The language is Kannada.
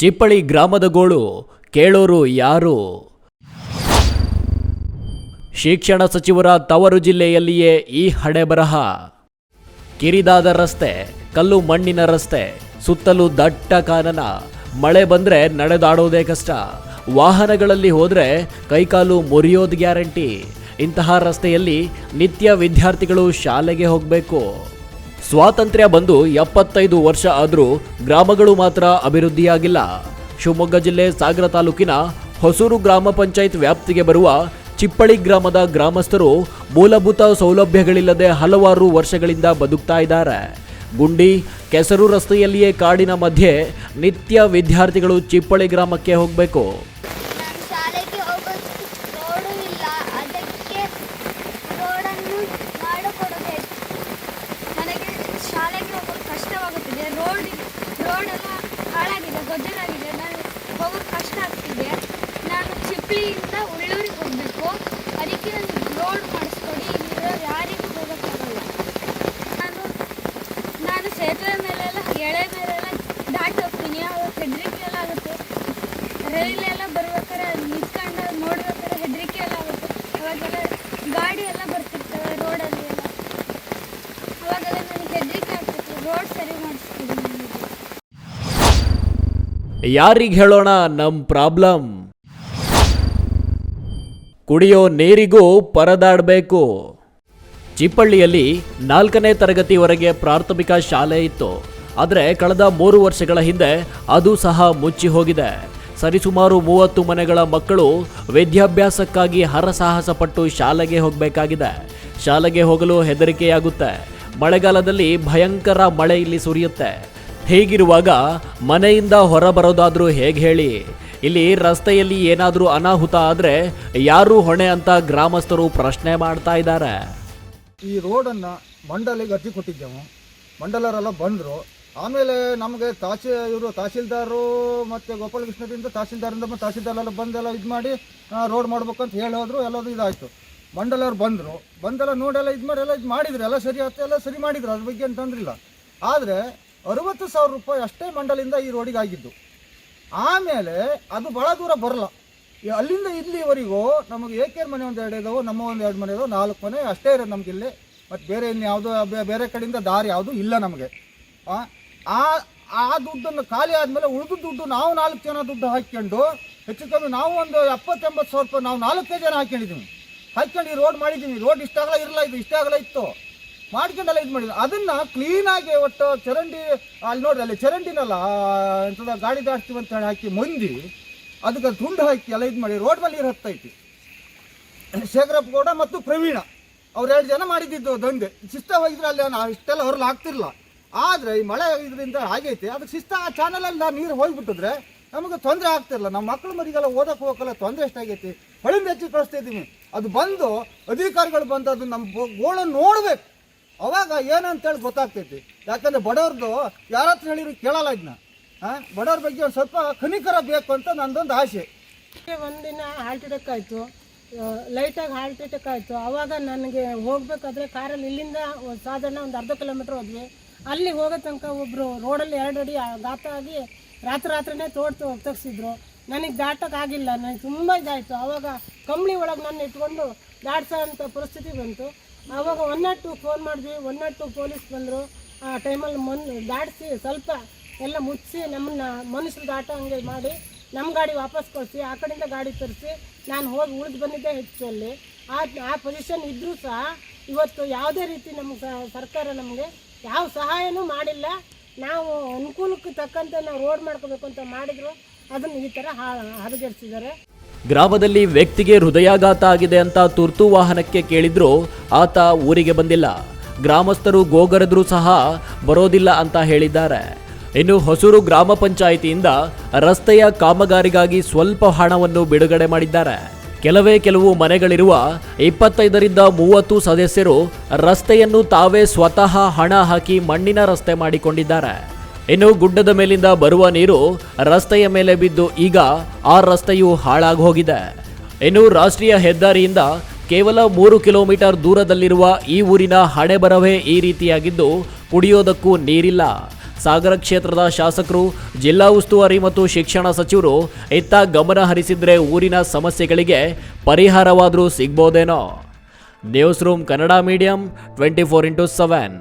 ಚಿಪ್ಪಳಿ ಗ್ರಾಮದ ಗೋಳು, ಕೇಳೋರು ಯಾರು? ಶಿಕ್ಷಣ ಸಚಿವರ ತವರು ಜಿಲ್ಲೆಯಲ್ಲಿಯೇ ಈ ಹಣೆಬರಹ. ಕಿರಿದಾದ ರಸ್ತೆ, ಕಲ್ಲು ಮಣ್ಣಿನ ರಸ್ತೆ, ಸುತ್ತಲೂ ದಟ್ಟ ಕಾನನ. ಮಳೆ ಬಂದ್ರೆ ನಡೆದಾಡೋದೇ ಕಷ್ಟ. ವಾಹನಗಳಲ್ಲಿ ಹೋದ್ರೆ ಕೈಕಾಲು ಮುರಿಯೋದು ಗ್ಯಾರಂಟಿ. ಇಂತಹ ರಸ್ತೆಯಲ್ಲಿ ನಿತ್ಯ ವಿದ್ಯಾರ್ಥಿಗಳು ಶಾಲೆಗೆ ಹೋಗಬೇಕು. ಸ್ವಾತಂತ್ರ್ಯ ಬಂದು ಎಪ್ಪತ್ತೈದು ವರ್ಷ ಆದರೂ ಗ್ರಾಮಗಳು ಮಾತ್ರ ಅಭಿವೃದ್ಧಿಯಾಗಿಲ್ಲ. ಶಿವಮೊಗ್ಗ ಜಿಲ್ಲೆ ಸಾಗರ ತಾಲೂಕಿನ ಹೊಸೂರು ಗ್ರಾಮ ಪಂಚಾಯತ್ ವ್ಯಾಪ್ತಿಗೆ ಬರುವ ಚಿಪ್ಪಳಿ ಗ್ರಾಮದ ಗ್ರಾಮಸ್ಥರು ಮೂಲಭೂತ ಸೌಲಭ್ಯಗಳಿಲ್ಲದೆ ಹಲವಾರು ವರ್ಷಗಳಿಂದ ಬದುಕ್ತಾ ಇದ್ದಾರೆ. ಗುಂಡಿ, ಕೆಸರು ರಸ್ತೆಯಲ್ಲಿಯೇ ಕಾಡಿನ ಮಧ್ಯೆ ನಿತ್ಯ ವಿದ್ಯಾರ್ಥಿಗಳು ಚಿಪ್ಪಳಿ ಗ್ರಾಮಕ್ಕೆ ಹೋಗಬೇಕು ನಾನು ಶಾಲೆಗೆ ಹೋಗೋದು ರೋಡು ಇಲ್ಲ ಅದಕ್ಕೆ ರೋಡನ್ನು ಮಾಡಿಕೊಡಬೇಕು ನನಗೆ ಶಾಲೆಗೆ ಹೋಗೋದು ಕಷ್ಟವಾಗುತ್ತಿದೆ ರೋಡ್ ರೋಡೆಲ್ಲ ಹಾಳಾಗಿದೆ ಗೊಜ್ಜಲಾಗಿದೆ ನಾನು ಹೋಗೋದು ಕಷ್ಟ ಆಗ್ತಿದೆ ನಾನು ಚಿಪ್ಳಿಯಿಂದ ಉಳ್ಳೂರಿಗೆ ಹೋಗಬೇಕು. ಅದಕ್ಕೆ ನಾನು ರೋಡ್ ಮಾಡಿಸ್ಕೊಡಿ ಇಲ್ಲಿರೋ ಯಾರಿಗೂ ಹೋಗೋಕ್ಕಾಗಲ್ಲ. ನಾನು ನಾನು ಸೇತುವೆ ಮೇಲೆಲ್ಲ, ಎಳೆ ಮೇಲೆಲ್ಲ ದಾಟಿ ಹೋಗ್ತೀನಿ. ಅವಾಗ ಹೆದರಿಕೆ ಎಲ್ಲ ಆಗುತ್ತೆ. ರೈಲೆಲ್ಲ ಬರ್ಬೇಕಾದ್ರೆ ನಿಂತ್ಕೊಂಡು ನೋಡ್ಬೇಕಾದ್ರೆ ಹೆದರಿಕೆ ಎಲ್ಲ ಆಗುತ್ತೆ. ಅವಾಗೆಲ್ಲ ಗಾಡಿ ಎಲ್ಲ ಬರ್ತಿರ್ತವೆ ರೋಡಲ್ಲಿ ಎಲ್ಲ. ಅವಾಗೆಲ್ಲ ನನಗೆ ಹೆದರಿಕೆ ಆಗ್ತಿತ್ತು ರೋಡ್ ಸರಿ ಮಾಡಿಸ್ತೀನಿ ಯಾರಿಗೆ ಹೇಳೋಣ ನಮ್ಮ ಪ್ರಾಬ್ಲಮ್? ಕುಡಿಯೋ ನೀರಿಗೂ ಪರದಾಡಬೇಕು. ಚಿಪ್ಪಳ್ಳಿಯಲ್ಲಿ ನಾಲ್ಕನೇ ತರಗತಿವರೆಗೆ ಪ್ರಾಥಮಿಕ ಶಾಲೆ ಇತ್ತು. ಆದರೆ ಕಳೆದ ಮೂರು ವರ್ಷಗಳ ಹಿಂದೆ ಅದು ಸಹ ಮುಚ್ಚಿ ಹೋಗಿದೆ ಸರಿಸುಮಾರು ಮೂವತ್ತು ಮನೆಗಳ ಮಕ್ಕಳು ವಿದ್ಯಾಭ್ಯಾಸಕ್ಕಾಗಿ ಹರಸಾಹಸ ಪಟ್ಟು ಶಾಲೆಗೆ ಹೋಗಬೇಕಾಗಿದೆ. ಶಾಲೆಗೆ ಹೋಗಲು ಹೆದರಿಕೆಯಾಗುತ್ತೆ. ಮಳೆಗಾಲದಲ್ಲಿ ಭಯಂಕರ ಮಳೆ ಇಲ್ಲಿ ಸುರಿಯುತ್ತೆ. ಹೀಗಿರುವಾಗ ಮನೆಯಿಂದ ಹೊರಬರೋದಾದರೂ ಹೇಗೆ ಹೇಳಿ? ಇಲ್ಲಿ ರಸ್ತೆಯಲ್ಲಿ ಏನಾದರೂ ಅನಾಹುತ ಆದರೆ ಯಾರು ಹೊಣೆ ಅಂತ ಗ್ರಾಮಸ್ಥರು ಪ್ರಶ್ನೆ ಮಾಡ್ತಾ ಇದ್ದಾರೆ. ಈ ರೋಡನ್ನು ಮಂಡಲಿಗೆ ಅರ್ಜಿ ಕೊಟ್ಟಿದ್ದೆವು. ಮಂಡಲರೆಲ್ಲ ಬಂದರು. ಆಮೇಲೆ ನಮಗೆ ತಾಸಿ, ಇವರು ತಹಸೀಲ್ದಾರರು ಮತ್ತು ಗೋಪಾಲಕೃಷ್ಣದಿಂದ ತಹಸೀಲ್ದಾರಿಂದ ಮತ್ತು ತಹಸೀಲ್ದಾರೆಲ್ಲ ಬಂದೆಲ್ಲ ಇದು ಮಾಡಿ ರೋಡ್ ಮಾಡ್ಬೇಕಂತ ಹೇಳೋದ್ರು ಹೇಳಿ ಹೋದ್ರು ಎಲ್ಲದು ಇದಾಯಿತು. ಮಂಡಲರು ಬಂದರು. ಬಂದೆಲ್ಲ ನೋಡೆಲ್ಲ ಇದು ಮಾಡಿ, ಎಲ್ಲ ಇದು ಮಾಡಿದ್ರು. ಎಲ್ಲ ಸರಿ ಆಯ್ತು, ಎಲ್ಲ ಸರಿ ಮಾಡಿದ್ರು. ಅದ್ರ ಬಗ್ಗೆ ಅಂತಂದ್ರಿಲ್ಲ ತೊಂದ್ರಿಲ್ಲ. ಆದರೆ ಅರುವತ್ತು ಸಾವಿರ ರೂಪಾಯಿ ಅಷ್ಟೇ ಮಂಡಲಿಂದ ಈ ರೋಡಿಗೆ ಆಗಿದ್ದು. ಆಮೇಲೆ ಅದು ಭಾಳ ದೂರ ಬರಲ್ಲ. ಅಲ್ಲಿಂದ ಇಲ್ಲಿವರೆಗೂ ನಮಗೆ ಏಕೇರ್ ಮನೆ ಒಂದು ಎರಡು ಇದಾವೆ, ನಮ್ಮ ಒಂದು ಎರಡು ಮನೆ ಇದಾವೆ, ನಾಲ್ಕು ಮನೆ ಅಷ್ಟೇ ಇರೋದು ನಮ್ಗೆ ಇಲ್ಲಿ. ಮತ್ತು ಬೇರೆ ಇನ್ನು ಯಾವುದೋ ಬೇರೆ ಕಡೆಯಿಂದ ದಾರಿ ಯಾವುದೂ ಇಲ್ಲ ನಮಗೆ. ಆ ಆ ಆ ದುಡ್ಡನ್ನು ಖಾಲಿ ಆದಮೇಲೆ ಉಳಿದ ದುಡ್ಡು ನಾವು ನಾಲ್ಕು ಜನ ದುಡ್ಡು ಹಾಕ್ಕೊಂಡು, ಹೆಚ್ಚು ಕಮ್ಮಿ ನಾವು ಒಂದು ಎಪ್ಪತ್ತೆಂಬತ್ತು ಸಾವಿರ ರೂಪಾಯಿ, ನಾವು ನಾಲ್ಕೇ ಜನ ಹಾಕ್ಕೊಂಡಿದ್ದೀವಿ ಹಾಕ್ಕೊಂಡು ಈ ರೋಡ್ ಮಾಡಿದ್ದೀವಿ ರೋಡ್ ಇಷ್ಟಾಗಲ ಇರಲ್ಲ ಇದು ಇಷ್ಟಾಗಲ ಇತ್ತು. ಮಾಡ್ಕೊಂಡೆಲ್ಲ ಇದು ಮಾಡಿದ್ರು. ಅದನ್ನ ಕ್ಲೀನಾಗಿ ಒಟ್ಟು ಚರಂಡಿ, ಅಲ್ಲಿ ನೋಡ್ರಿ, ಅಲ್ಲಿ ಚರಂಡಿನಲ್ಲ ಎಂಥದ ಗಾಡಿ ದಾಟ್ತೀವಿ ಅಂತ ಹೇಳಿ ಹಾಕಿ ಮಂದಿ, ಅದಕ್ಕೆ ತುಂಡು ಹಾಕಿ ಎಲ್ಲ ಇದು ಮಾಡಿ ರೋಡ್ ಮೇಲೆ ನೀರು ಹತ್ತೈತಿ. ಶೇಖರಪ್ಪ ಗೌಡ ಮತ್ತು ಪ್ರವೀಣ ಎರಡು ಜನ ಮಾಡಿದ್ದು ದಂಧೆ ಶಿಸ್ತವಾಗಿದ್ರೆ ಅಲ್ಲಿ ನಾವು ಇಷ್ಟೆಲ್ಲ ಹೊರಲು ಆದರೆ ಈ ಮಳೆ ಇದರಿಂದ ಆಗೈತೆ. ಅದಕ್ಕೆ ಶಿಸ್ತ ಆ ಚಾನಲಲ್ಲಿ ನಾವು ನೀರು ಹೋಗ್ಬಿಟ್ಟಿದ್ರೆ ನಮಗೆ ತೊಂದರೆ ಆಗ್ತಿರಲ್ಲ ನಮ್ಮ ಮಕ್ಕಳು ಮರಿಗೆಲ್ಲ ಓದಕ್ಕೆ ಹೋಗಲ್ಲ ತೊಂದರೆ ಎಷ್ಟಾಗೈತಿ ಹೊಳಿಂದ ಹೆಚ್ಚು ಕಳಿಸ್ತಾ ಇದ್ದೀನಿ. ಅದು ಬಂದು ಅಧಿಕಾರಿಗಳು ಬಂದು ಅದು ನಮ್ಮ ಗೋಳನ್ನು ನೋಡ್ಬೇಕು. ಅವಾಗ ಏನಂತೇಳಿ ಗೊತ್ತಾಗ್ತೈತಿ. ಯಾಕಂದ್ರೆ ಬಡವ್ರದ್ದು ಯಾರ ಹತ್ರ ಹೇಳಿದ್ರು ಕೇಳಲ್ಲ ಇದನ್ನ ಬಡವ್ರ ಬಗ್ಗೆ ಒಂದು ಸ್ವಲ್ಪ ಕನಿಕರ ಬೇಕು ಅಂತ ನಂದೊಂದು ಆಸೆ. ಒಂದಿನ ಹಾರ್ಟ್ ಅಟ್ಯಾಕ್ ಆಯಿತು ಲೈಟಾಗಿ ಹಾರ್ಟ್ ಅಟ್ಯಾಕ್ ಆಯಿತು ಆವಾಗ ನನಗೆ ಹೋಗಬೇಕಾದ್ರೆ ಕಾರಲ್ಲಿ ಇಲ್ಲಿಂದ ಸಾಧಾರಣ ಒಂದು ಅರ್ಧ ಕಿಲೋಮೀಟ್ರ್ ಹೋದ್ವಿ. ಅಲ್ಲಿ ಹೋಗೋ ತನಕ ಒಬ್ಬರು ರೋಡಲ್ಲಿ ಎರಡು ಅಡಿ ಗಾತ ಆಗಿ ರಾತ್ರಿ ರಾತ್ರಿನೇ ತೋಡ್ತು ತೆಗ್ಸಿದ್ರು ನನಗೆ ಆಗಿಲ್ಲ, ನನಗೆ ತುಂಬ ಇದಾಯಿತು. ಆವಾಗ ಕಂಬಳಿ ಒಳಗೆ ನನ್ನ ಇಟ್ಕೊಂಡು ದಾಟ್ಸೋ ಅಂಥ ಪರಿಸ್ಥಿತಿ ಬಂತು. ಆವಾಗ ಒನ್ ನಾಟ್ ಟು ಫೋನ್ ಮಾಡಿದ್ವಿ. ಒನ್ ನಾಟ್ ಟು ಪೊಲೀಸ್ ಬಂದರು. ಆ ಟೈಮಲ್ಲಿ ಮನ್ ದಾಟಿಸಿ ಸ್ವಲ್ಪ ಎಲ್ಲ ಮುಚ್ಚಿಸಿ ನಮ್ಮನ್ನ ಮನುಷ್ಯರು ದಾಟೋ ಹಂಗೆ ಮಾಡಿ ನಮ್ಮ ಗಾಡಿ ವಾಪಸ್ ಕಳಿಸಿ ಆ ಕಡೆಯಿಂದ ಗಾಡಿ ತರಿಸಿ ನಾನು ಹೋಗಿ ಉಳಿದು ಬಂದಿದ್ದೆ ಹೆಚ್ಚು ಅಲ್ಲಿ ಆ ಆ ಪೊಸಿಷನ್ ಇದ್ದರೂ ಸಹ ಇವತ್ತು ಯಾವುದೇ ರೀತಿ ನಮ್ಗೆ ಸರ್ಕಾರ ನಮಗೆ ಯಾವ ಸಹಾಯನೂ ಮಾಡಿಲ್ಲ. ನಾವು ಅನುಕೂಲಕ್ಕೆ ತಕ್ಕಂತೆ ನಾವು ರೋಡ್ ಮಾಡ್ಕೋಬೇಕು ಅಂತ ಮಾಡಿದ್ರು. ಅದನ್ನು ಈ ಥರ ಹಾ ಗ್ರಾಮದಲ್ಲಿ ವ್ಯಕ್ತಿಗೆ ಹೃದಯಾಘಾತ ಆಗಿದೆ ಅಂತ ತುರ್ತು ವಾಹನಕ್ಕೆ ಕೇಳಿದ್ರು ಆತ ಊರಿಗೆ ಬಂದಿಲ್ಲ. ಗ್ರಾಮಸ್ಥರು ಗೋಗರೆದ್ರೂ ಸಹ ಬರೋದಿಲ್ಲ ಅಂತ ಹೇಳಿದ್ದಾರೆ. ಇನ್ನು ಹೊಸೂರು ಗ್ರಾಮ ಪಂಚಾಯಿತಿಯಿಂದ ರಸ್ತೆಯ ಕಾಮಗಾರಿಗಾಗಿ ಸ್ವಲ್ಪ ಹಣವನ್ನು ಬಿಡುಗಡೆ ಮಾಡಿದ್ದಾರೆ. ಕೆಲವೇ ಕೆಲವು ಮನೆಗಳಿರುವ ಇಪ್ಪತ್ತೈದರಿಂದ ಮೂವತ್ತು ಸದಸ್ಯರು ರಸ್ತೆಯನ್ನು ತಾವೇ ಸ್ವತಃ ಹಣ ಹಾಕಿ ಮಣ್ಣಿನ ರಸ್ತೆ ಮಾಡಿಕೊಂಡಿದ್ದಾರೆ. ಇನ್ನು ಗುಡ್ಡದ ಮೇಲಿಂದ ಬರುವ ನೀರು ರಸ್ತೆಯ ಮೇಲೆ ಬಿದ್ದು ಈಗ ಆ ರಸ್ತೆಯು ಹಾಳಾಗಿ ಹೋಗಿದೆ ಇನ್ನು ರಾಷ್ಟ್ರೀಯ ಹೆದ್ದಾರಿಯಿಂದ ಕೇವಲ ಮೂರು ಕಿಲೋಮೀಟರ್ ದೂರದಲ್ಲಿರುವ ಈ ಊರಿನ ಹಣೆಬರವೇ ಈ ರೀತಿಯಾಗಿದ್ದು ಕುಡಿಯೋದಕ್ಕೂ ನೀರಿಲ್ಲ. ಸಾಗರ ಕ್ಷೇತ್ರದ ಶಾಸಕರು, ಜಿಲ್ಲಾ ಉಸ್ತುವಾರಿ ಮತ್ತು ಶಿಕ್ಷಣ ಸಚಿವರು ಇತ್ತ ಗಮನ ಹರಿಸಿದ್ರೆ ಊರಿನ ಸಮಸ್ಯೆಗಳಿಗೆ ಪರಿಹಾರವಾದರೂ ಸಿಗ್ಬೋದೇನೋ. Newsroom Kannada medium, twenty four into seven.